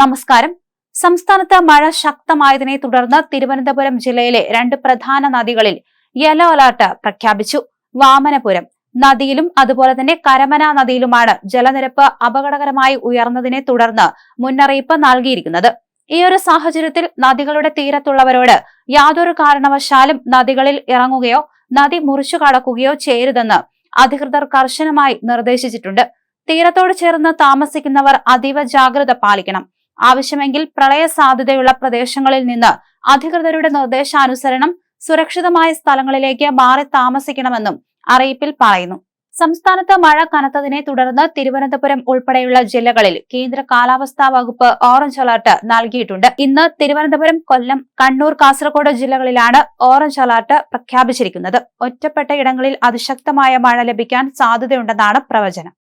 നമസ്കാരം. സംസ്ഥാനത്ത് മഴ ശക്തമായതിനെ തുടർന്ന് തിരുവനന്തപുരം ജില്ലയിലെ രണ്ട് പ്രധാന നദികളിൽ യെല്ലോ അലർട്ട് പ്രഖ്യാപിച്ചു. വാമനപുരം നദിയിലും അതുപോലെ തന്നെ കരമന നദിയിലുമാണ് ജലനിരപ്പ് അപകടകരമായി ഉയർന്നതിനെ തുടർന്ന് മുന്നറിയിപ്പ് നൽകിയിരിക്കുന്നത്. ഈ ഒരു സാഹചര്യത്തിൽ നദികളുടെ തീരത്തുള്ളവരോട് യാതൊരു കാരണവശാലും നദികളിൽ ഇറങ്ങുകയോ നദി മുറിച്ചു കടക്കുകയോ ചെയ്യരുതെന്ന് അധികൃതർ കർശനമായി നിർദ്ദേശിച്ചിട്ടുണ്ട്. തീരത്തോട് ചേർന്ന് താമസിക്കുന്നവർ അതീവ ജാഗ്രത പാലിക്കണം. ആവശ്യമെങ്കിൽ പ്രളയ സാധ്യതയുള്ള പ്രദേശങ്ങളിൽ നിന്ന് അധികൃതരുടെ നിർദ്ദേശാനുസരണം സുരക്ഷിതമായ സ്ഥലങ്ങളിലേക്ക് മാറി താമസിക്കണമെന്നും അറിയിപ്പിൽ പറയുന്നു. സംസ്ഥാനത്ത് മഴ കനത്തതിനെ തുടർന്ന് തിരുവനന്തപുരം ഉൾപ്പെടെയുള്ള ജില്ലകളിൽ കേന്ദ്ര കാലാവസ്ഥാ വകുപ്പ് ഓറഞ്ച് അലർട്ട് നൽകിയിട്ടുണ്ട്. ഇന്ന് തിരുവനന്തപുരം കൊല്ലം കണ്ണൂർ കാസർഗോഡ് ജില്ലകളിലാണ് ഓറഞ്ച് അലർട്ട് പ്രഖ്യാപിച്ചിരിക്കുന്നത്. ഒറ്റപ്പെട്ട ഇടങ്ങളിൽ അതിശക്തമായ മഴ ലഭിക്കാൻ സാധ്യതയുണ്ടെന്നാണ് പ്രവചനം.